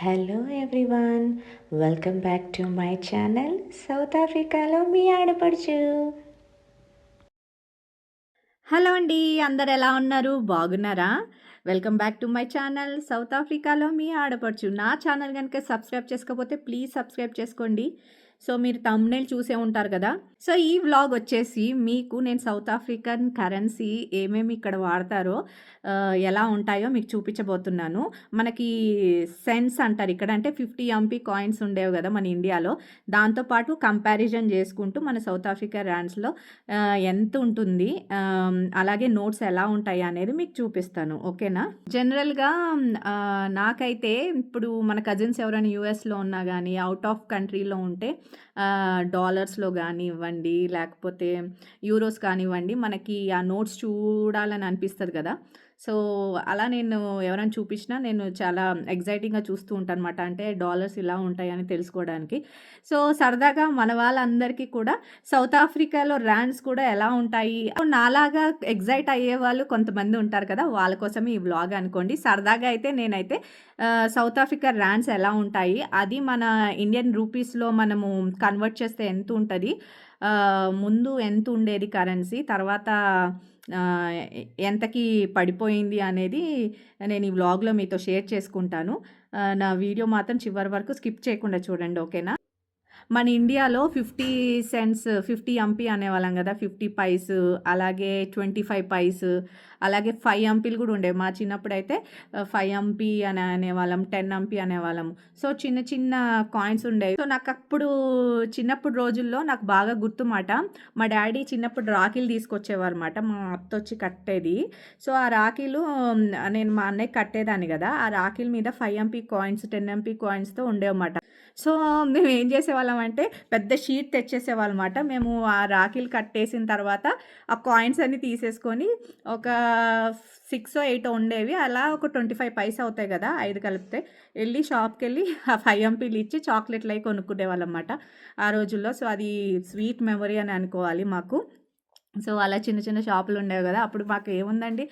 Hello everyone welcome back to my channel south ఆఫ్రికాలో మీ ఆడపడుచు హలో అండి అందరు ఎలా ఉన్నారు? బాగున్నారా? Welcome back to my channel south ఆఫ్రికాలో మీ ఆడపడుచు నా ఛానల్ కనుక సబ్స్క్రైబ్ చేసుకోకపోతే ప్లీజ్ సబ్స్క్రైబ్ చేసుకోండి. సో మీరు తమ్నేల్ చూసే ఉంటారు కదా. సో ఈ వ్లాగ్ వచ్చేసి మీకు నేను సౌత్ ఆఫ్రికన్ కరెన్సీ ఏమేమి ఇక్కడ వాడతారో ఎలా ఉంటాయో మీకు చూపించబోతున్నాను. మనకి సెన్స్ అంటారు ఇక్కడ. అంటే ఫిఫ్టీ ఎంపీ కాయిన్స్ ఉండేవి కదా మన ఇండియాలో దాంతోపాటు కంపారిజన్ చేసుకుంటూ మన సౌత్ ఆఫ్రికా ర్యాండ్స్లో ఎంత ఉంటుంది అలాగే నోట్స్ ఎలా ఉంటాయి అనేది మీకు చూపిస్తాను. ఓకేనా జనరల్గా నాకైతే ఇప్పుడు మన కజిన్స్ ఎవరైనా యూఎస్లో ఉన్నా కానీ అవుట్ ఆఫ్ కంట్రీలో ఉంటే డాలర్స్లో కానివ్వండి లేకపోతే యూరోస్ కానివ్వండి మనకి ఆ నోట్స్ చూడాలని అనిపిస్తుంది కదా. సో అలా నేను ఎవరైనా చూపించినా నేను చాలా ఎగ్జైటింగ్గా చూస్తూ ఉంటాను అనమాట అంటే డాలర్స్ ఇలా ఉంటాయని తెలుసుకోవడానికి. సో సరదాగా మన వాళ్ళందరికీ కూడా సౌత్ ఆఫ్రికాలో ర్యాండ్స్ కూడా ఎలా ఉంటాయి? నాలాగా ఎగ్జైట్ అయ్యే వాళ్ళు కొంతమంది ఉంటారు కదా వాళ్ళ కోసం ఈ వ్లాగ్ అనుకోండి. సరదాగా అయితే నేనైతే సౌత్ ఆఫ్రికా ర్యాండ్స్ ఎలా ఉంటాయి? అది మన ఇండియన్ రూపీస్లో మనము కన్వర్ట్ చేస్తే ఎంత ఉంటుంది? ముందు ఎంత ఉండేది కరెన్సీ? తర్వాత ఎంతకి పడిపోయింది అనేది నేను ఈ వ్లాగ్లో మీతో షేర్ చేసుకుంటాను. నా వీడియో మాత్రం చివరి వరకు స్కిప్ చేయకుండా చూడండి ఓకేనా? మన ఇండియాలో ఫిఫ్టీ సెంట్స్ ఫిఫ్టీ ఎంపీ అనేవాళ్ళం కదా ఫిఫ్టీ పైస్ అలాగే ట్వంటీ ఫైవ్ పైస్ అలాగే ఫైవ్ ఎంపీలు కూడా ఉండేవి మా చిన్నప్పుడు అయితే ఫైవ్ ఎంపీ అని అనేవాళ్ళం టెన్ ఎంపీ అనేవాళ్ళము సో చిన్న చిన్న కాయిన్స్ ఉండేవి సో నాకు అప్పుడు చిన్నప్పుడు రోజుల్లో నాకు బాగా గుర్తుమాట. మా డాడీ చిన్నప్పుడు రాఖీలు తీసుకొచ్చేవారు మా అత్త వచ్చి కట్టేది. సో ఆ రాఖీలు నేను మా అన్నయ్య కట్టేదాన్ని కదా ఆ రాఖీల మీద five MP coins ten MP కాయిన్స్తో ఉండేవన్నమాట. సో మేము ఏం చేసేవాళ్ళం అంటే పెద్ద షీట్ తెచ్చేసేవాళ్ళమాట. మేము ఆ రాఖీలు కట్టేసిన తర్వాత ఆ కాయిన్స్ అన్ని తీసేసుకొని ఒక సిక్స్ ఎయిట్ ఉండేవి. అలా ఒక ట్వంటీ ఫైవ్ పైసా అవుతాయి కదా ఐదు కలిపితే. వెళ్ళి షాప్కి వెళ్ళి ఆ ఫైవ్ ఎంపీలు ఇచ్చి చాక్లెట్లు అవి కొనుక్కునేవాళ్ళం వాళ్ళమాట ఆ రోజుల్లో. సో అది స్వీట్ మెమరీ అని అనుకోవాలి మాకు. సో అలా చిన్న చిన్న షాపులు ఉండేవి కదా అప్పుడు మాకు ఏముందండి?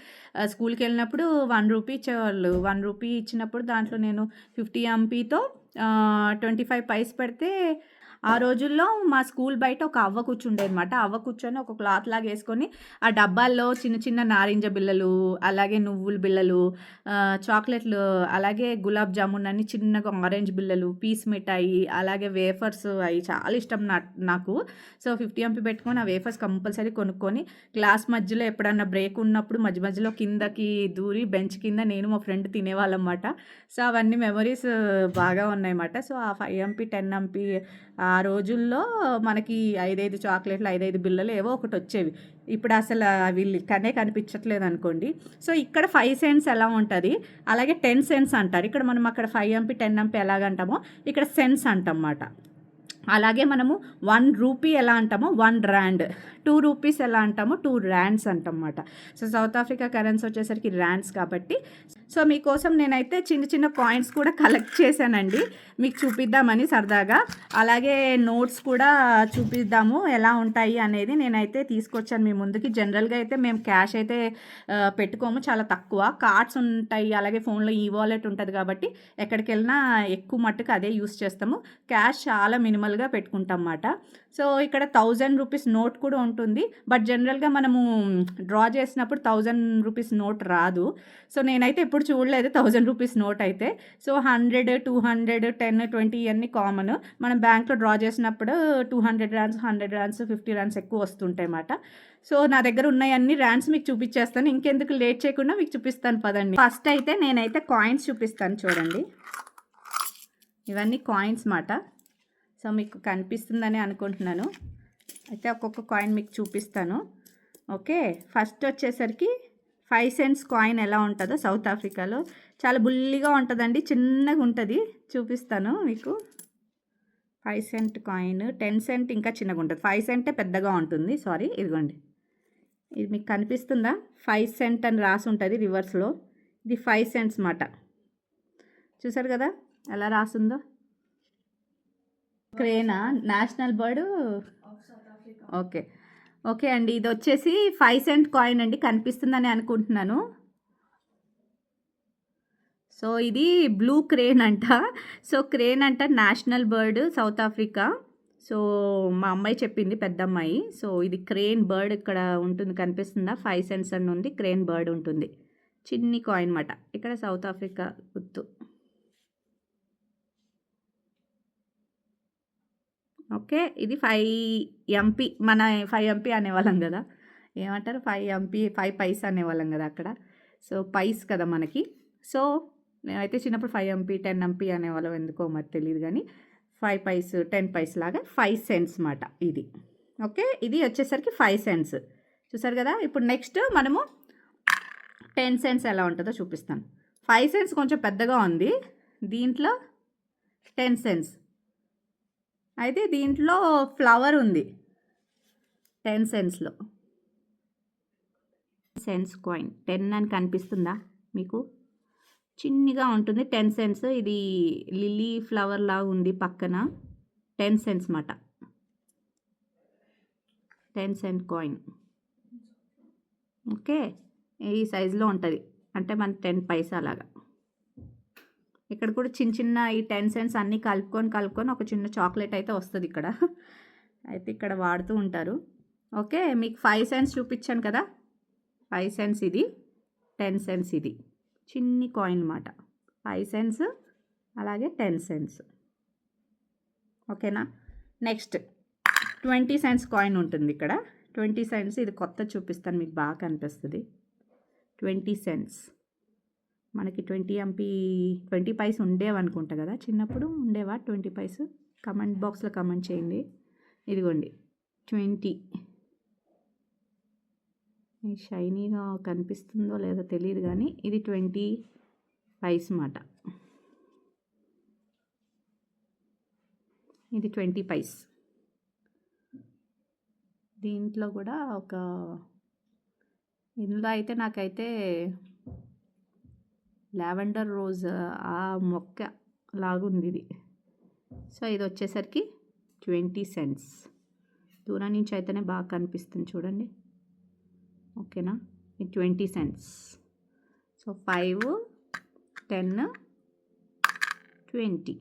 స్కూల్కి వెళ్ళినప్పుడు వన్ రూపీ ఇచ్చేవాళ్ళు. వన్ రూపీ ఇచ్చినప్పుడు దాంట్లో నేను ఫిఫ్టీ ఎంపీతో ట్వంటీ ఫైవ్ పైస్ పెడితే ఆ రోజుల్లో మా స్కూల్ బయట ఒక అవ్వ కూర్చుండే అనమాట అవ్వ కూర్చొని ఒక క్లాత్ లాగా వేసుకొని ఆ డబ్బాల్లో చిన్న చిన్న నారింజ బిళ్ళలు అలాగే నువ్వుల బిళ్ళలు చాక్లెట్లు అలాగే గులాబ్ జామున్ అని చిన్నగా ఆరెంజ్ బిళ్ళలు పీస్ మిఠాయి అలాగే వేఫర్స్ అవి చాలా ఇష్టం నా నాకు. సో ఫిఫ్టీ ఎంపీ పెట్టుకొని ఆ వేఫర్స్ కంపల్సరీ కొనుక్కొని క్లాస్ మధ్యలో ఎప్పుడన్నా బ్రేక్ ఉన్నప్పుడు మధ్య మధ్యలో కిందకి దూరి బెంచ్ కింద నేను మా ఫ్రెండ్ తినేవాళ్ళం అన్నమాట సో అవన్నీ మెమరీస్ బాగా ఉన్నాయన్నమాట. సో ఆ ఫైవ్ ఎంపీ టెన్ ఎంపీ ఆ రోజుల్లో మనకి ఐదైదు చాక్లెట్లు ఐదైదు బిళ్ళలు ఏవో ఒకటి వచ్చేవి. ఇప్పుడు అసలు అవి కనే కనిపించట్లేదు అనుకోండి. సో ఇక్కడ ఫైవ్ సెంట్స్ ఎలా ఉంటుంది? అలాగే టెన్ సెంట్స్ అంటారు. ఇక్కడ మనం అక్కడ ఫైవ్ ఎంపీ టెన్ ఎంపీ ఎలాగంటామో ఇక్కడ సెన్స్ అంటమాట. అలాగే మనము వన్ రూపీ ఎలా అంటామో వన్ ర్యాండ్ టూ రూపీస్ ఎలా అంటామో టూ ర్యాండ్స్ అంటమాట సో సౌత్ ఆఫ్రికా కరెన్సీ వచ్చేసరికి ర్యాండ్స్ కాబట్టి సో మీకోసం నేనైతే చిన్న చిన్న కాయిన్స్ కూడా కలెక్ట్ చేశానండి. మీకు చూపిద్దామని సరదాగా. అలాగే నోట్స్ కూడా చూపిద్దాము ఎలా ఉంటాయి అనేది నేనైతే తీసుకొచ్చాను మీ ముందుకి. జనరల్గా అయితే మేము క్యాష్ అయితే పెట్టుకోము చాలా తక్కువ. కార్డ్స్ ఉంటాయి అలాగే ఫోన్లో ఈ వాలెట్ ఉంటుంది కాబట్టి ఎక్కడికి వెళ్ళినా ఎక్కువ మట్టుకు అదే యూస్ చేస్తాము. క్యాష్ చాలా మినిమల్గా పెట్టుకుంటాం అన్నమాట సో ఇక్కడ థౌజండ్ రూపీస్ నోట్ కూడా ఉంటుంది. బట్ జనరల్గా మనము డ్రా చేసినప్పుడు థౌజండ్ రూపీస్ నోట్ రాదు. సో నేనైతే ఎప్పుడు చూడలేదు థౌజండ్ రూపీస్ నోట్ అయితే. So hundred two hundred ten twenty ఇవన్నీ కామన్ మనం బ్యాంక్లో డ్రా చేసినప్పుడు two hundred rands hundred rands fifty rands ఎక్కువ వస్తుంటాయి అన్నమాట. సో నా దగ్గర ఉన్నాయి అన్ని ర్యాన్స్ మీకు చూపించేస్తాను. ఇంకెందుకు లేట్ చేయకుండా మీకు చూపిస్తాను పదండి. ఫస్ట్ అయితే నేనైతే కాయిన్స్ చూపిస్తాను చూడండి. ఇవన్నీ కాయిన్స్ మాట సో మీకు కనిపిస్తుందని అనుకుంటున్నాను. అయితే ఒక్కొక్క కాయిన్ మీకు చూపిస్తాను. ఓకే ఫస్ట్ వచ్చేసరికి ఫైవ్ సెంట్స్ కాయిన్ ఎలా ఉంటుందో సౌత్ ఆఫ్రికాలో చాలా బుల్లిగా ఉంటుందండి చిన్నగా ఉంటుంది. చూపిస్తాను మీకు. Five cent coin ten cent ఇంకా చిన్నగా ఉంటుంది. ఫైవ్ సెంటే పెద్దగా ఉంటుంది సారీ ఇదిగోండి. ఇది మీకు కనిపిస్తుందా? ఫైవ్ సెంట్ అని రాసి ఉంటుంది రివర్స్లో ఇది ఫైవ్ సెంట్స్ మాట. చూసారు కదా? ఎలా రాసిందో? క్రేనా నేషనల్ బర్డ్? ఓకే. ఓకే అండి ఇది వచ్చేసి ఫైవ్ సెంట్ కాయిన్ అండి కనిపిస్తుందని అనుకుంటున్నాను. సో ఇది బ్లూ క్రేన్ అంట. సో క్రేన్ అంట national bird south Africa. So మా అమ్మాయి చెప్పింది పెద్ద అమ్మాయి సో ఇది క్రేన్ బర్డ్ ఇక్కడ ఉంటుంది కనిపిస్తుందా? ఫైవ్ సెన్స్ అని ఉంది క్రేన్ బర్డ్ ఉంటుంది. చిన్ని కాయిన్ మాట. ఇక్కడ సౌత్ ఆఫ్రికా గుర్తు ఓకే ఇది ఫైవ్ ఎంపీ మన ఫైవ్ ఎంపీ అనేవాళ్ళం కదా. ఏమంటారు? ఫైవ్ ఎంపీ ఫైవ్ పైస్ అనేవాళ్ళం కదా అక్కడ. సో పైస్ కదా మనకి. సో నేనైతే చిన్నప్పుడు ఫైవ్ ఎంపీ టెన్ ఎంపీ అనేవాళ్ళం ఎందుకో మరి తెలియదు కానీ ఫైవ్ పైస్ టెన్ పైస్ లాగా ఫైవ్ సెంట్స్ మాట ఇది. ఓకే ఇది వచ్చేసరికి ఫైవ్ సెంట్స్. చూసారు కదా? ఇప్పుడు నెక్స్ట్ మనము టెన్ సెంట్స్ ఎలా ఉంటుందో చూపిస్తాను. ఫైవ్ సెంట్స్ కొంచెం పెద్దగా ఉంది. దీంట్లో టెన్ సెంట్స్. అయితే దీంట్లో ఫ్లవర్ ఉంది. టెన్ సెన్స్లో సెన్స్ కాయిన్ టెన్ అని కనిపిస్తుందా మీకు? చిన్నగా ఉంటుంది. టెన్ సెంట్స్ ఇది లిల్లీ ఫ్లవర్ లాగా ఉంది పక్కన. టెన్ సెన్స్ మాట. టెన్ సెంట్ కాయిన్ ఓకే ఈ సైజులో ఉంటుంది. అంటే మన టెన్ పైసా లాగా. ఇక్కడ కూడా చిన్న చిన్న ఈ టెన్ సెన్స్ అన్నీ కలుపుకొని కలుపుకొని ఒక చిన్న చాక్లెట్ అయితే వస్తుంది ఇక్కడ. అయితే ఇక్కడ వాడుతూ ఉంటారు. ఓకే మీకు ఫైవ్ సెన్స్ చూపించాను కదా? ఫైవ్ సెన్స్ ఇది టెన్ సెన్స్ ఇది. చిన్ని కాయిన్ అనమాట ఫైవ్ సెన్స్ అలాగే టెన్ సెన్స్ ఓకేనా? నెక్స్ట్ ట్వంటీ సెన్స్ కాయిన్ ఉంటుంది ఇక్కడ. ట్వంటీ సెన్స్ ఇది కొత్త చూపిస్తాను మీకు బాగా కనిపిస్తుంది. ట్వంటీ సెన్స్ మనకి ట్వంటీ ఎంపీ ట్వంటీ పైస్ ఉండేవనుకుంటా కదా. చిన్నప్పుడు ఉండేవా? ట్వంటీ పైస్? కమెంట్ బాక్స్లో కమెంట్ చేయండి. ఇదిగోండి. ట్వంటీ. షైనీగా కనిపిస్తుందో లేదో తెలియదు కానీ ఇది ట్వంటీ పైస్ మాట. ఇది ట్వంటీ పైస్. దీంట్లో కూడా ఒక ఇందులో అయితే నాకైతే లావెండర్ రోజ్ ఆ మొక్క లాగుంది ఇది. సో ఇది వచ్చేసరికి ట్వంటీ సెంట్స్. దూరం నుంచి అయితేనే బాగా కనిపిస్తుంది చూడండి. ఓకేనా? ఇది twenty cents. So five ten twenty.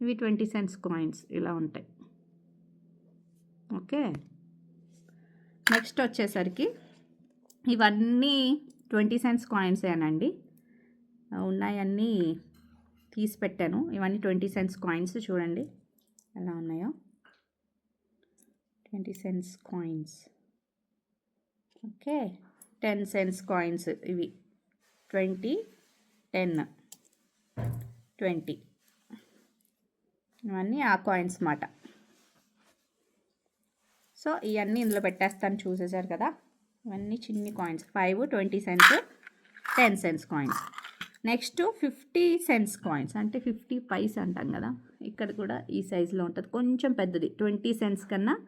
ఇవి ట్వంటీ సెంట్స్ కాయిన్స్ ఇలా ఉంటాయి. ఓకే? నెక్స్ట్ వచ్చేసరికి ఇవన్నీ ట్వంటీ సెంట్స్ కాయిన్సేనండి. ఉన్నాయన్నీ తీసి పెట్టాను. ఇవన్నీ ట్వంటీ సెంట్స్ కాయిన్స్ చూడండి. ఎలా ఉన్నాయో. Twenty cents coins. Okay. Ten cents coins ఇవి. Twenty ten twenty. ఇవన్నీ ఆ కాయిన్స్ మాట. సో ఇవన్నీ ఇందులో పెట్టేస్తాను చూసేసారు కదా. ఇవన్నీ చిన్ని coins. Five twenty cents ten cents coins. Next fifty cents coins అంటే ఫిఫ్టీ పైస్ అంటాం కదా ఇక్కడ కూడా ఈ సైజులో ఉంటుంది. కొంచెం పెద్దది ట్వంటీ సెన్స్ కన్నా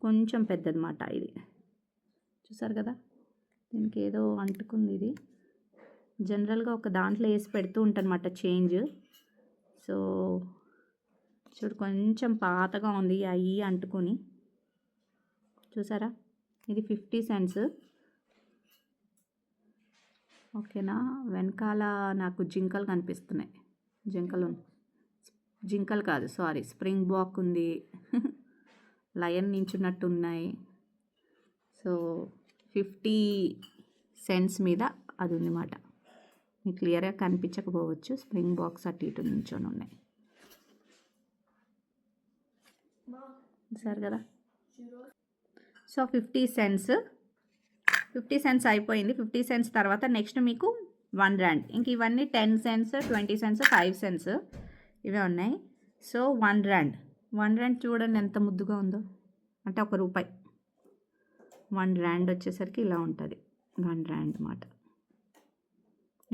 కొంచెం పెద్దదన్నమాట ఇది. చూసారు కదా? దీనికి ఏదో అంటుకుంది ఇది. జనరల్గా ఒక దాంట్లో వేసి పెడుతూ ఉంటానమాట చేంజ్. సో చూడు కొంచెం పాతగా ఉంది అయ్యి అంటుకొని. చూసారా? ఇది ఫిఫ్టీ సెన్స్ ఓకేనా? వెనకాల నాకు జింకలు కనిపిస్తున్నాయి. జింకలు జింకలు కాదు సారీ స్ప్రింగ్ బాక్ ఉంది. లయన్ నించున్నట్టు ఉన్నాయి సో ఫిఫ్టీ సెంట్స్ మీద అది ఉందన్నమాట మీకు క్లియర్గా కనిపించకపోవచ్చు స్ప్రింగ్ బాక్స్ అటు ఇటు నించొని ఉన్నాయి. సరే కదా so fifty cents fifty cents అయిపోయింది. ఫిఫ్టీ సెంట్స్ తర్వాత నెక్స్ట్ మీకు వన్ ర్యాండ్ ఇంక ఇవన్నీ ten cents twenty cents five cents ఇవే ఉన్నాయి. So one rand one rand చూడండి ఎంత ముద్దుగా ఉందో. అంటే ఒక రూపాయి. వన్ ర్యాండ్ వచ్చేసరికి ఇలా ఉంటుంది. వన్ ర్యాండ్ అన్నమాట.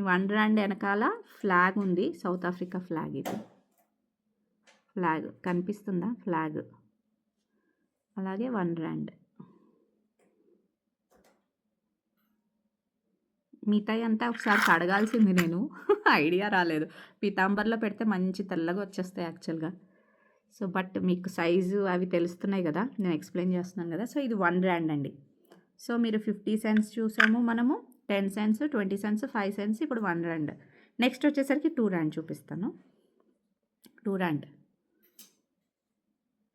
వన్ ర్యాండ్ వెనకాల ఫ్లాగ్ ఉంది. సౌత్ ఆఫ్రికా ఫ్లాగ్ ఇది. ఫ్లాగ్. కనిపిస్తుందా? ఫ్లాగ్. అలాగే వన్ ర్యాండ్ మిఠాయి అంతా ఒకసారి కడగాల్సింది నేను. ఐడియా రాలేదు. పీతాంబర్లో పెడితే మంచి తెల్లగా వచ్చేస్తాయి యాక్చువల్గా. సో బట్ మీకు సైజు అవి తెలుస్తున్నాయి కదా నేను ఎక్స్ప్లెయిన్ చేస్తున్నాను కదా. సో ఇది వన్ ర్యాండ్ అండి. సో మీరు ఫిఫ్టీ సెంట్స్ చూసాము మనము ten cents twenty cents five cents ఇప్పుడు వన్ ర్యాండ్. నెక్స్ట్ వచ్చేసరికి టూ ర్యాండ్ చూపిస్తాను. Two rand.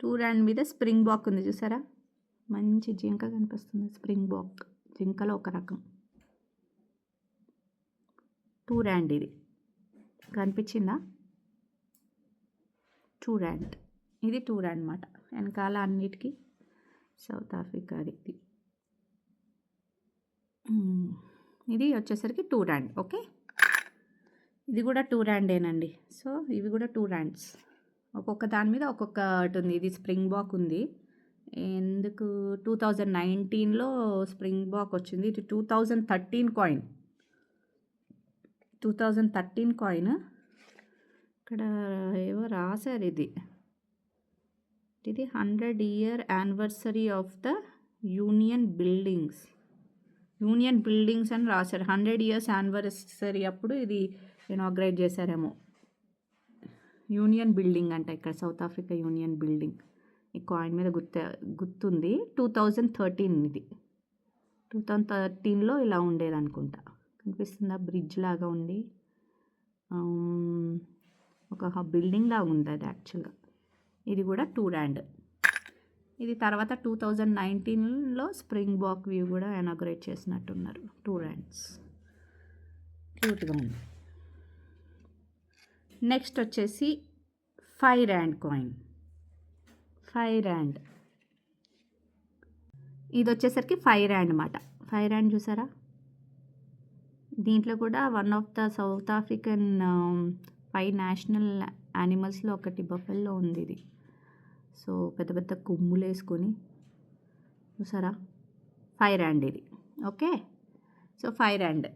టూ ర్యాండ్ మీద స్ప్రింగ్ బాక్ ఉంది చూసారా? మంచి జింక కనిపిస్తుంది స్ప్రింగ్ బాక్. జింకలో ఒక రకం. టూ ర్యాండ్ ఇది. కనిపించిందా? Two rand. ఇది టూ ర్యాండ్ అనమాట వెనకాల అన్నిటికీ సౌత్ ఆఫ్రికాది ఇది ఇది వచ్చేసరికి టూ ర్యాండ్. ఓకే? ఇది కూడా టూ ర్యాండేనండి. సో ఇవి కూడా టూ ర్యాండ్స్. ఒక్కొక్క దాని మీద ఒక్కొక్కటి ఉంది. ఇది స్ప్రింగ్ బాక్ ఉంది. ఎందుకు? టూ థౌజండ్ నైన్టీన్లో స్ప్రింగ్ బాక్ వచ్చింది. ఇది two thousand thirteen coin. Two thousand thirteen coin. ఇక్కడ ఏవో రాశారు ఇది. ఇది hundred year anniversary of the union buildings. Union buildings అని రాశారు. హండ్రెడ్ ఇయర్స్ యానివర్సరీ అప్పుడు ఇది ఇనాగ్రేట్ చేశారేమో. యూనియన్ బిల్డింగ్ అంట ఇక్కడ సౌత్ ఆఫ్రికా యూనియన్ బిల్డింగ్. ఈ కాయిన్ మీద గుర్తు గుర్తుంది. టూ థౌజండ్ థర్టీన్ ఇది. టూ థౌజండ్ థర్టీన్లో ఇలా ఉండేది అనుకుంటా కనిపిస్తుందా. బ్రిడ్జ్ లాగా ఆమ్, ఒక బిల్డింగ్ లాగా ఉంది అది యాక్చువల్గా. ఇది కూడా టూ ర్యాండ్ ఇది తర్వాత టూ థౌజండ్ నైన్టీన్లో స్ప్రింగ్ బాక్ వ్యూ కూడా ఇనాగ్రేట్ చేసినట్టున్నారు. టూ ర్యాండ్స్ క్యూట్గా ఉంది. నెక్స్ట్ వచ్చేసి five rand coin. Five rand ఇది వచ్చేసరికి ఫైవ్ ర్యాండ్ అన్నమాట. ఫైవ్ ర్యాండ్ చూసారా? దీంట్లో కూడా one of the south African five national యానిమల్స్లో ఒకటి బఫెల్లో ఉంది ఇది సో పెద్ద పెద్ద కొమ్ములు వేసుకొని చూసారా? ఫైవ్ ర్యాండ్ ఇది. ఓకే? సో ఫైవ్ ర్యాండ్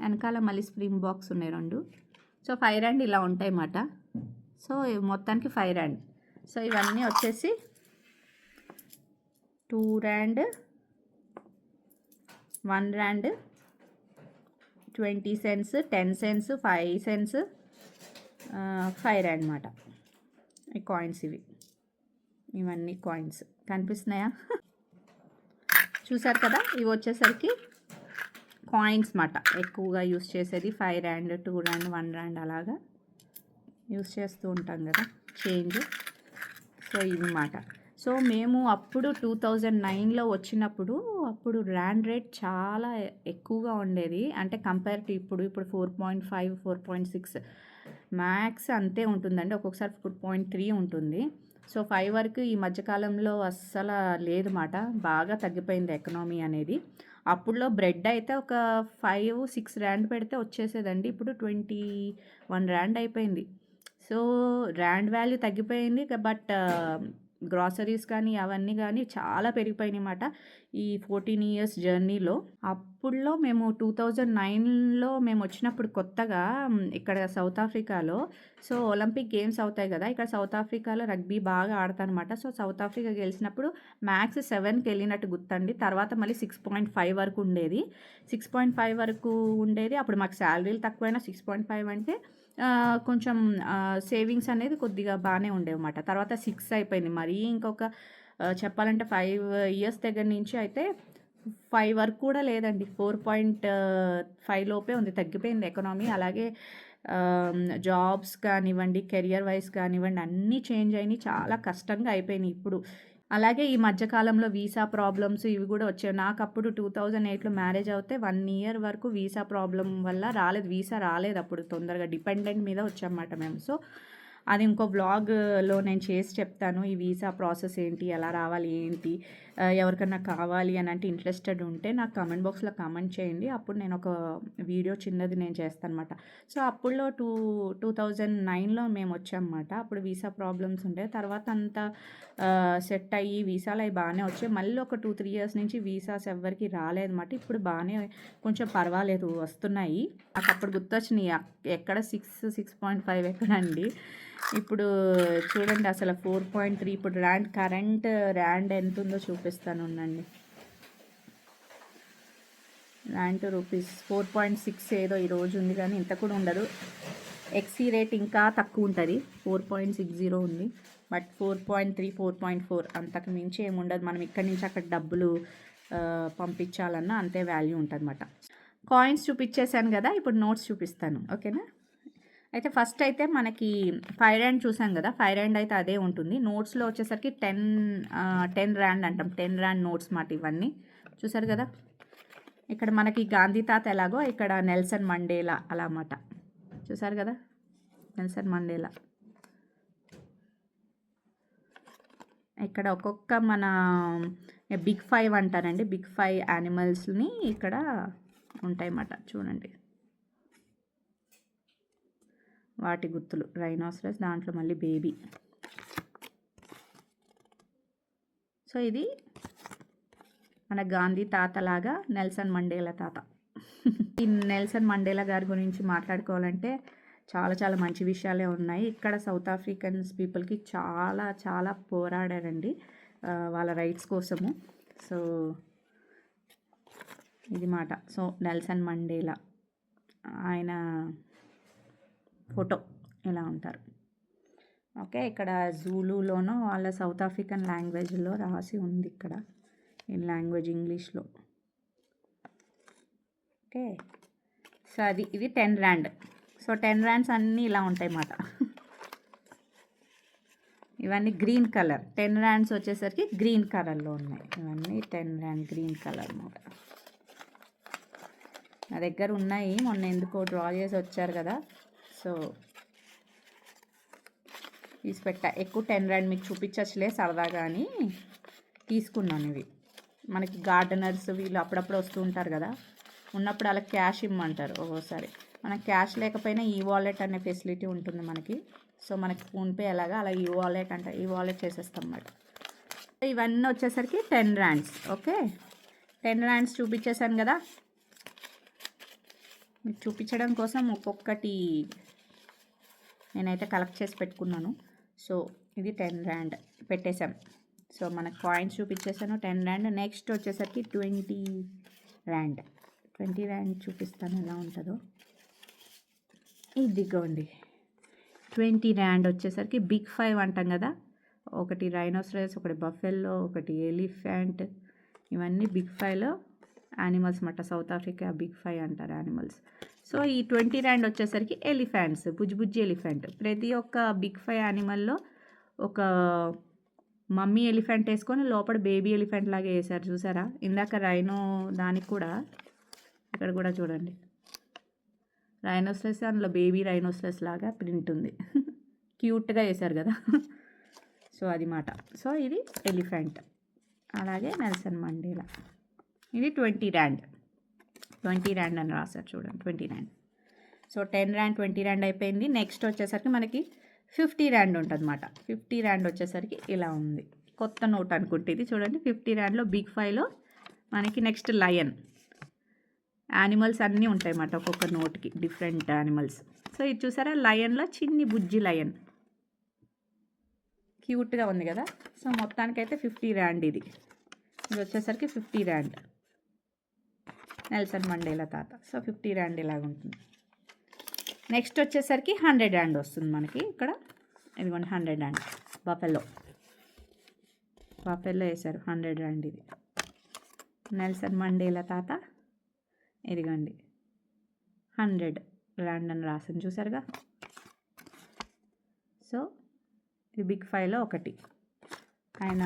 వెనకాల మళ్ళీ స్ప్రింగ్ బాక్స్ ఉన్నాయి రెండు. సో ఫైవ్ ర్యాండ్ ఇలా ఉంటాయి అన్నమాట సో మొత్తానికి ఫైవ్ ర్యాండ్ సో ఇవన్నీ వచ్చేసి two rand one rand twenty cents ten cents five cents five rand అనమాట ఈ కాయిన్స్ ఇవి. ఇవన్నీ కాయిన్స్ కనిపిస్తున్నాయా? చూసారు కదా? ఇవి వచ్చేసరికి కాయిన్స్ మాట. ఎక్కువగా యూస్ చేసేది five rand two rand one rand అలాగా యూస్ చేస్తూ ఉంటాం కదా? చేంజ్ సో ఇవి మాట. సో మేము అప్పుడు టూ థౌజండ్ నైన్లో వచ్చినప్పుడు అప్పుడు ర్యాండ్ రేట్ చాలా ఎక్కువగా ఉండేది. అంటే కంపేర్ టు ఇప్పుడు ఇప్పుడు four point five four point six max అంతే ఉంటుందండి. ఒక్కొక్కసారి ఫోర్ పాయింట్ త్రీ ఉంటుంది. సో ఫైవ్ వరకు ఈ మధ్యకాలంలో అస్సలు లేదు మాట బాగా తగ్గిపోయింది ఎకనామీ అనేది. అప్పుడులో బ్రెడ్ అయితే ఒక ఫైవ్ సిక్స్ ర్యాండ్ పెడితే వచ్చేసేదండి. ఇప్పుడు ట్వంటీ వన్ ర్యాండ్ అయిపోయింది. సో ర్యాండ్ వాల్యూ తగ్గిపోయింది. బట్ గ్రాసరీస్ కానీ అవన్నీ కానీ చాలా పెరిగిపోయినాయి అన్నమాట ఈ ఫోర్టీన్ ఇయర్స్ జర్నీలో. అప్పుడులో మేము టూ థౌజండ్ నైన్లో మేము వచ్చినప్పుడు కొత్తగా ఇక్కడ సౌత్ ఆఫ్రికాలో సో ఒలింపిక్ గేమ్స్ అవుతాయి కదా ఇక్కడ సౌత్ ఆఫ్రికాలో రగ్బీ బాగా ఆడతానమాట సో సౌత్ ఆఫ్రికా గెలిచినప్పుడు మ్యాక్స్ సెవెన్కి వెళ్ళినట్టు గుర్తండి. తర్వాత మళ్ళీ సిక్స్ పాయింట్ ఫైవ్ వరకు ఉండేది. సిక్స్ పాయింట్ ఫైవ్ వరకు ఉండేది. అప్పుడు మాకు శాలరీలు తక్కువైనా సిక్స్ పాయింట్ ఫైవ్ అంటే కొంచెం సేవింగ్స్ అనేది కొద్దిగా బాగానే ఉండేవన్నమాట. తర్వాత సిక్స్ అయిపోయింది. మరీ ఇంకొక చెప్పాలంటే ఫైవ్ ఇయర్స్ దగ్గర నుంచి అయితే ఫైవ్ వరకు కూడా లేదండి. ఫోర్ పాయింట్ ఫైవ్ లోపే ఉంది. తగ్గిపోయింది ఎకనామీ అలాగే జాబ్స్ కానివ్వండి కెరియర్ వైజ్ కానివ్వండి అన్నీ చేంజ్ అయినాయి. చాలా కష్టంగా అయిపోయినాయి ఇప్పుడు. అలాగే ఈ మధ్యకాలంలో వీసా ప్రాబ్లమ్స్ ఇవి కూడా వచ్చాయి. నాకు అప్పుడు టూ థౌజండ్ ఎయిట్లో మ్యారేజ్ అవుతే వన్ ఇయర్ వరకు వీసా ప్రాబ్లం వల్ల రాలేదు. వీసా రాలేదు అప్పుడు తొందరగా డిపెండెంట్ మీద వచ్చామన్నమాట మేము. సో అది ఇంకో బ్లాగ్లో నేను చేసి చెప్తాను. ఈ వీసా ప్రాసెస్ ఏంటి? ఎలా రావాలి? ఏంటి? ఎవరికైనా ఎవరికన్నా కావాలి అని అంటే ఇంట్రెస్టెడ్ ఉంటే నాకు కమెంట్ బాక్స్లో కామెంట్ చేయండి. అప్పుడు నేను ఒక వీడియో చిన్నది నేను చేస్తాను అనమాట సో అప్పుడులో టూ టూ థౌజండ్ నైన్లో మేము వచ్చామన్నమాట. అప్పుడు వీసా ప్రాబ్లమ్స్ ఉండే. తర్వాత అంతా సెట్ అయ్యి వీసాలు అవి బాగానే వచ్చాయి. మళ్ళీ ఒక టూ త్రీ ఇయర్స్ నుంచి వీసాస్ ఎవరికి రాలేదన్నమాట. ఇప్పుడు బాగానే కొంచెం పర్వాలేదు వస్తున్నాయి. నాకు అప్పుడు గుర్తొచ్చినాయి. ఎక్కడ సిక్స్ సిక్స్ పాయింట్ ఫైవ్ ఎక్కడండి? ఇప్పుడు చూడండి అసలు ఫోర్ పాయింట్ త్రీ ఇప్పుడు ర్యాండ్ కరెంట్ ర్యాండ్ ఎంత ఉందో చూపిస్తాను ఉండండి. Ninety rupees four point six ఏదో ఈ రోజు ఉంది కానీ ఇంత కూడా ఉండదు. ఎక్సీ రేట్ ఇంకా తక్కువ ఉంటుంది. ఫోర్ పాయింట్ సిక్స్ జీరో ఉంది. But four point three four point four అంతకు మించి ఏముండదు మనం ఇక్కడి నుంచి అక్కడ డబ్బులు పంపించాలన్నా అంతే వాల్యూ ఉంటుంది అనమాట కాయిన్స్ చూపించేశాను కదా. ఇప్పుడు నోట్స్ చూపిస్తాను. ఓకేనా అయితే ఫస్ట్ అయితే మనకి ఫైవ్ ర్యాండ్ చూసాం కదా ఫైవ్ ర్యాండ్ అయితే అదే ఉంటుంది. నోట్స్లో వచ్చేసరికి టెన్ టెన్ ర్యాండ్ అంటాం. టెన్ ర్యాండ్ నోట్స్ మాట ఇవన్నీ. చూసారు కదా? ఇక్కడ మనకి గాంధీ తాత ఎలాగో ఇక్కడ నెల్సన్ మండేలా అలా అన్నమాట చూసారు కదా? Nelson Mandela. ఇక్కడ ఒక్కొక్క మన బిగ్ ఫైవ్ అంటారండి. బిగ్ ఫైవ్ యానిమల్స్ని ఇక్కడ ఉంటాయన్నమాట. చూడండి. వాటి గుర్తులు రైనోసరస్ దాంట్లో మళ్ళీ బేబీ సో ఇది మన గాంధీ తాతలాగా నెల్సన్ మండేలా తాత. ఈ నెల్సన్ మండేలా గారి గురించి మాట్లాడుకోవాలంటే చాలా చాలా మంచి విషయాలే ఉన్నాయి. ఇక్కడ సౌత్ ఆఫ్రికన్స్ పీపుల్కి చాలా చాలా పోరాడారండి వాళ్ళ రైట్స్ కోసము. సో ఇది మాట. So Nelson Mandela. ఆయన ఫోటో ఇలా ఉంటారు. ఓకే ఇక్కడ జూలులోనో వాళ్ళ సౌత్ ఆఫ్రికన్ లాంగ్వేజ్లో రాసి ఉంది ఇక్కడ ఇన్ లాంగ్వేజ్ ఇంగ్లీష్లో. ఓకే సో అది ఇది ten rand so ten rands అన్నీ ఇలా ఉంటాయి అన్నమాట. ఇవన్నీ గ్రీన్ కలర్. టెన్ ర్యాండ్స్ వచ్చేసరికి గ్రీన్ కలర్లో ఉన్నాయి. ఇవన్నీ టెన్ ర్యాండ్ గ్రీన్ కలర్ అన్నమాట. నా దగ్గర ఉన్నాయి మొన్న ఎందుకో డ్రా చేసి వచ్చారు కదా. సో తీసి పెట్టా ఎక్కువ టెన్ ర్యాండ్ మీకు చూపించచ్చులే సరదాగా అని తీసుకున్నాను ఇవి. మనకి గార్డెనర్స్ వీళ్ళు అప్పుడప్పుడు వస్తూ ఉంటారు కదా ఉన్నప్పుడు అలా క్యాష్ ఇమ్మంటారు ఒక్కోసారి. మనకి క్యాష్ లేకపోయినా ఈ వాలెట్ అనే ఫెసిలిటీ ఉంటుంది మనకి. సో మనకి ఫోన్పే ఎలాగా అలా ఈ వాలెట్ అంటారు ఈ వాలెట్ చేసేస్తాం అన్నమాట. ఇవన్నీ వచ్చేసరికి ten rands okay? Ten rands చూపించేశాను కదా. మీకు చూపించడం కోసం ఒక్కొక్కటి నేనైతే కలెక్ట్ చేసి పెట్టుకున్నాను. సో ఇది టెన్ ర్యాండ్ పెట్టేశాం. సో మనకు కాయిన్స్ చూపించేసాను టెన్ ర్యాండ్ నెక్స్ట్ వచ్చేసరికి ట్వంటీ ర్యాండ్ ట్వంటీ ర్యాండ్ చూపిస్తాను ఎలా ఉంటుందో. ఇదిగోండి. ట్వంటీ ర్యాండ్ వచ్చేసరికి బిగ్ ఫైవ్ అంటాం కదా. ఒకటి రైనోసరస్ ఒకటి బఫెల్లో ఒకటి ఎలిఫెంట్ ఇవన్నీ బిగ్ ఫైవ్లో యానిమల్స్ మాట సౌత్ ఆఫ్రికా బిగ్ ఫైవ్ అంటారు యానిమల్స్ సో ఈ ట్వంటీ ర్యాండ్ వచ్చేసరికి ఎలిఫెంట్స్ బుజ్జి ఎలిఫెంట్. ప్రతి ఒక్క బిగ్ ఫైవ్ యానిమల్లో ఒక మమ్మీ ఎలిఫెంట్ వేసుకొని లోపల బేబీ ఎలిఫెంట్ లాగా వేసారు చూసారా? ఇందాక రైనో దానికి కూడా ఇక్కడ కూడా చూడండి. రైనోస్లెస్ అందులో బేబీ రైనోస్లెస్ లాగా ప్రింట్ ఉంది. క్యూట్గా వేశారు కదా. సో అది మాట. సో ఇది ఎలిఫెంట్. అలాగే నెల్సన్ మండేలా. ఇది ట్వంటీ ర్యాండ్. ట్వంటీ ర్యాండ్ అని రాశారు చూడండి twenty rand. So ten rand twenty rand అయిపోయింది. నెక్స్ట్ వచ్చేసరికి మనకి ఫిఫ్టీ ర్యాండ్ ఉంటుంది అనమాట ఫిఫ్టీ ర్యాండ్ వచ్చేసరికి ఇలా ఉంది. కొత్త నోట్ అనుకుంటే ఇది చూడండి ఫిఫ్టీ ర్యాండ్లో బిగ్ ఫైవ్లో మనకి నెక్స్ట్ లయన్. యానిమల్స్ అన్నీ ఉంటాయి అన్నమాట ఒక్కొక్క నోట్కి డిఫరెంట్ యానిమల్స్. సో ఇది చూసారా లయన్లో చిన్ని బుజ్జి లయన్. క్యూట్గా ఉంది కదా. సో మొత్తానికైతే ఫిఫ్టీ ర్యాండ్ ఇది. ఇది వచ్చేసరికి ఫిఫ్టీ ర్యాండ్. నెల్సన్ మండేలా తాత. సో ఫిఫ్టీ ర్యాండ్ ఇలాగ ఉంటుంది. నెక్స్ట్ వచ్చేసరికి హండ్రెడ్ ర్యాండ్ వస్తుంది మనకి ఇక్కడ. ఇదిగోండి హండ్రెడ్ ర్యాండ్. బఫెల్లో బఫెల్లో వేశారు హండ్రెడ్ ర్యాండ్ ఇది. నెల్సన్ మండేలా తాత. ఇదిగోండి హండ్రెడ్ ర్యాండ్ అని రాసింది చూసారుగా? సో ఇది బిగ్ ఫైవ్లో ఒకటి. ఆయన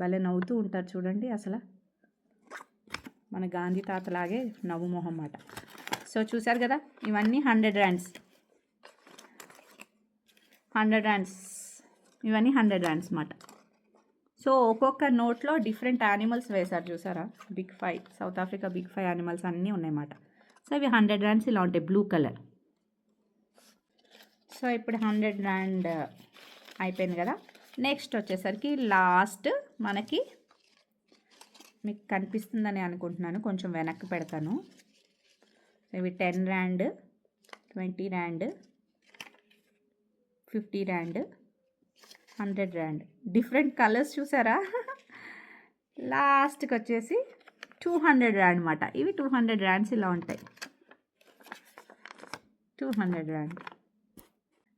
భలే నవ్వుతూ ఉంటారు చూడండి అసలు. మన గాంధీ తాతలాగే నవ్వుమొహం అన్నమాట. మాట సో చూశారు కదా ఇవన్నీ హండ్రెడ్ ర్యాండ్స్. Hundred rands. ఇవన్నీ హండ్రెడ్ ర్యాండ్స్ అన్నమాట. సో ఒక్కొక్క నోట్లో డిఫరెంట్ యానిమల్స్ వేశారు చూసారా? Big five south Africa big five animals అన్నీ ఉన్నాయన్నమాట సో ఇవి హండ్రెడ్ ర్యాండ్స్ ఇలా ఉంటాయి బ్లూ కలర్. సో ఇప్పుడు హండ్రెడ్ ర్యాండ్ అయిపోయింది కదా. నెక్స్ట్ వచ్చేసరికి లాస్ట్ మనకి మీకు కనిపిస్తుందని అనుకుంటున్నాను. కొంచెం వెనక్కి పెడతాను. ఇవి ten rand twenty rand fifty rand hundred rand. Different colours చూసారా? లాస్ట్కి వచ్చేసి టూ హండ్రెడ్ ర్యాండ్ అనమాట ఇవి టూ హండ్రెడ్ ర్యాండ్స్ ఇలా ఉంటాయి. Two hundred rand.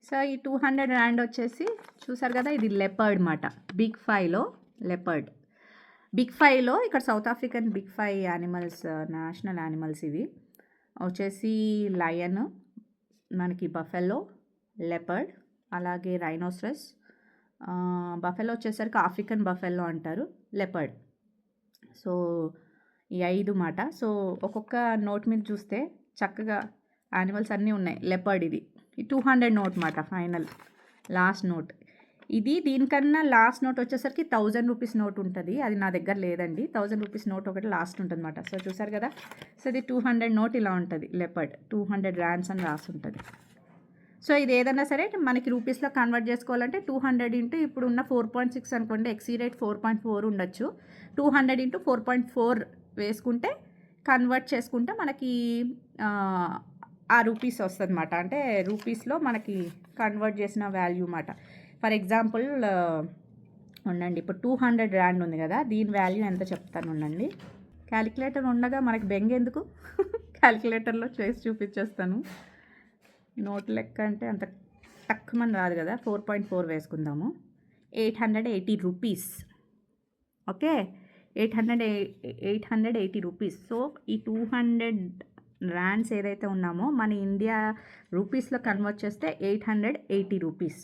సో ఈ టూ హండ్రెడ్ ర్యాండ్ వచ్చేసి చూసారు కదా ఇది లెపర్డ్ అనమాట బిగ్ ఫైవ్లో లెపర్డ్. బిగ్ ఫైవ్లో ఇక్కడ south African big five animals national animals ఇవి. వచ్చేసి లయన్ మనకి బఫెలో లెపర్డ్ అలాగే రైనోసరస్. బఫెలో వచ్చేసరికి ఆఫ్రికన్ బఫెల్లో అంటారు లెపర్డ్. సో ఈ ఐదు మాట. సో ఒక్కొక్క నోట్ మీద చూస్తే చక్కగా యానిమల్స్ అన్నీ ఉన్నాయి లెపర్డ్ ఇది. ఈ టూ హండ్రెడ్ నోట్ మాట ఫైనల్ లాస్ట్ నోట్. ఇది దీనికన్నా లాస్ట్ నోట్ వచ్చేసరికి థౌజండ్ రూపీస్ నోట్ ఉంటుంది. అది నా దగ్గర లేదండి. థౌజండ్ రూపీస్ నోట్ ఒకటి లాస్ట్ ఉంటుందన్నమాట. సో చూసారు కదా? సో ఇది టూ హండ్రెడ్ నోట్ ఇలా ఉంటుంది లెపర్డ్. టూ హండ్రెడ్ ర్యాండ్స్ అని రాసి ఉంటుంది. సో ఇది ఏదైనా సరే మనకి రూపీస్లో కన్వర్ట్ చేసుకోవాలంటే టూ హండ్రెడ్ ఇంటూ ఇప్పుడు ఉన్న ఫోర్ పాయింట్ సిక్స్ అనుకోండి XE rate four point four ఉండొచ్చు. Two hundred into four point four వేసుకుంటే కన్వర్ట్ చేసుకుంటే మనకి ఆ, రూపీస్ వస్తుంది అనమాట అంటే రూపీస్లో మనకి కన్వర్ట్ చేసిన వాల్యూ అన్నమాట. ఫర్ ఎగ్జాంపుల్ ఉండండి ఇప్పుడు టూ హండ్రెడ్ ర్యాండ్ ఉంది కదా దీని వాల్యూ ఎంత చెప్తాను ఉండండి. క్యాలిక్యులేటర్ ఉండగా మనకి బెంగెందుకు క్యాలిక్యులేటర్లో చేసి చూపించేస్తాను. నోట్ లెక్క అంటే అంత తక్కువని రాదు కదా ఫోర్ పాయింట్ ఫోర్ వేసుకుందాము. Eight hundred eighty rupees. Okay? Eight hundred eight hundred eighty rupees. So ఈ టూ హండ్రెడ్ ర్యాండ్స్ ఏదైతే ఉన్నామో మన ఇండియా రూపీస్లో కన్వర్ట్ చేస్తే eight hundred eighty rupees.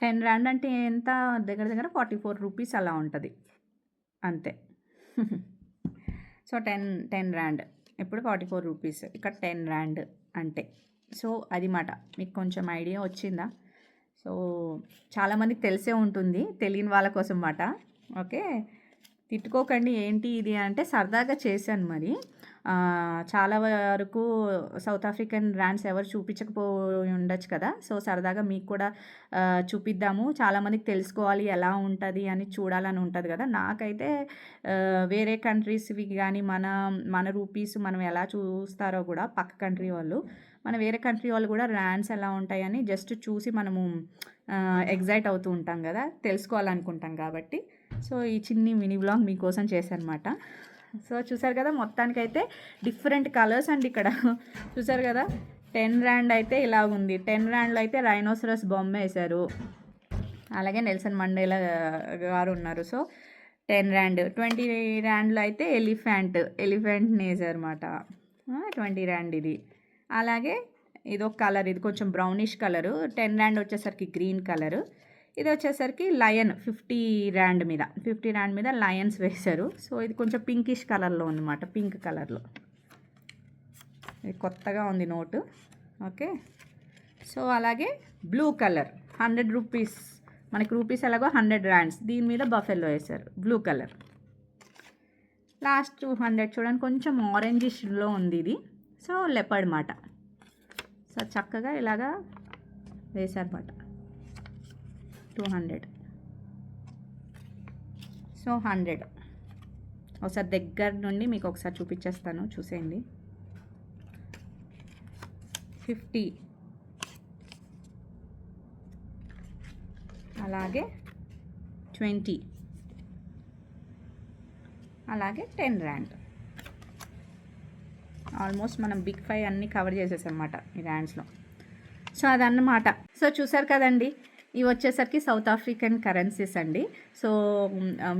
Ten rand అంటే ఎంత? దగ్గర దగ్గర ఫార్టీ ఫోర్ రూపీస్ అలా ఉంటుంది. అంతే. సో టెన్ టెన్ ర్యాండ్ ఇప్పుడు ఫార్టీ ఫోర్ రూపీస్. ఇక్కడ టెన్ ర్యాండ్ అంటే. సో అది మాట. మీకు కొంచెం ఐడియా వచ్చిందా? సో చాలామందికి తెలిసే ఉంటుంది. తెలియని వాళ్ళ కోసం మాట. ఓకే? తిట్టుకోకండి ఏంటి ఇది అంటే సరదాగా చేశాను మరి. చాలా వరకు సౌత్ ఆఫ్రికన్ బ్రాండ్స్ ఎవరు చూపించకపోయి ఉండొచ్చు కదా. సో సరదాగా మీకు కూడా చూపిద్దాము. చాలామందికి తెలుసుకోవాలి ఎలా ఉంటుంది అని చూడాలని ఉంటుంది కదా. నాకైతే వేరే కంట్రీస్వి కానీ మన మన రూపీస్ మనం ఎలా చూస్తారో కూడా పక్క కంట్రీ వాళ్ళు మన వేరే కంట్రీ వాళ్ళు కూడా ర్యాండ్స్ ఎలా ఉంటాయని జస్ట్ చూసి మనము ఎగ్జైట్ అవుతూ ఉంటాం కదా. తెలుసుకోవాలనుకుంటాం కాబట్టి. సో ఈ చిన్ని మినీ బ్లాగ్ మీకోసం చేశానమాట సో చూసారు కదా మొత్తానికైతే డిఫరెంట్ కలర్స్ అండి ఇక్కడ చూసారు కదా టెన్ ర్యాండ్ అయితే ఇలా ఉంది. టెన్ ర్యాండ్లో అయితే రైనోసరస్ బొమ్మ వేశారు. అలాగే నెల్సన్ మండేలా గారు ఉన్నారు. సో టెన్ ర్యాండ్ ట్వంటీ ర్యాండ్లో అయితే ఎలిఫెంట్ ఎలిఫెంట్ని వేసారు అనమాట ట్వంటీ ర్యాండ్ ఇది. అలాగే ఇది ఒక కలర్ ఇది కొంచెం బ్రౌనిష్ కలరు. టెన్ ర్యాండ్ వచ్చేసరికి గ్రీన్ కలరు. ఇది వచ్చేసరికి లయన్ ఫిఫ్టీ ర్యాండ్ మీద ఫిఫ్టీ ర్యాండ్ మీద లయన్స్ వేశారు. సో ఇది కొంచెం పింకిష్ కలర్లో ఉందన్నమాట పింక్ కలర్లో. ఇది కొత్తగా ఉంది నోటు. ఓకే. సో అలాగే బ్లూ కలర్ హండ్రెడ్ రూపీస్ మనకి రూపీస్ ఎలాగో హండ్రెడ్ ర్యాండ్స్ దీని మీద బఫెల్లో వేశారు blue colour. Last two hundred చూడండి కొంచెం ఆరెంజిష్లో ఉంది ఇది. సో లెపర్డ్ మాట. సో చక్కగా ఇలాగా వేశారన్నమాట. టూ హండ్రెడ్ సో హండ్రెడ్ ఒకసారి దగ్గర నుండి మీకు ఒకసారి చూపించేస్తాను చూసేయండి. ఫిఫ్టీ అలాగే ట్వంటీ అలాగే టెన్ ర్యాండ్ ఆల్మోస్ట్ మనం బిగ్ ఫైవ్ అన్నీ కవర్ చేసేసాం అన్నమాట ఈ ర్యాండ్స్లో సో అదన్నమాట. సో చూసారు కదండి? ఇవి వచ్చేసరికి సౌత్ ఆఫ్రికన్ కరెన్సీస్ అండి. సో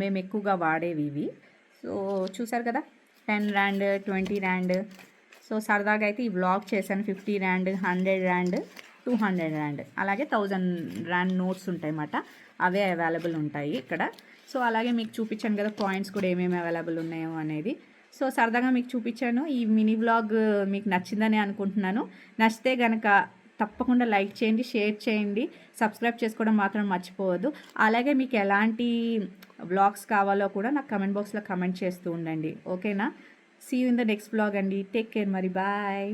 మేము ఎక్కువగా వాడేవి ఇవి. సో చూసారు కదా? Ten rand twenty rand. So సరదాగా అయితే ఈ వ్లాగ్ చేశాను. Fifty rand hundred rand two hundred rand. అలాగే థౌజండ్ ర్యాండ్ నోట్స్ ఉంటాయి అన్నమాట అవే అవైలబుల్ ఉంటాయి ఇక్కడ. సో అలాగే మీకు చూపించాను కదా కాయిన్స్ కూడా ఏమేమి అవైలబుల్ ఉన్నాయో అనేది. సో సరదాగా మీకు చూపించాను. ఈ మినీ వ్లాగ్ మీకు నచ్చిందని అనుకుంటున్నాను. నచ్చితే కనుక తప్పకుండా లైక్ చేయండి షేర్ చేయండి. సబ్స్క్రైబ్ చేసుకోవడం మాత్రం మర్చిపోవద్దు. అలాగే మీకు ఎలాంటి బ్లాగ్స్ కావాలో కూడా నాకు కమెంట్ బాక్స్లో కమెంట్ చేస్తూ ఉండండి. ఓకేనా? See in the next blog అండి. టేక్ కేర్ మరి. బాయ్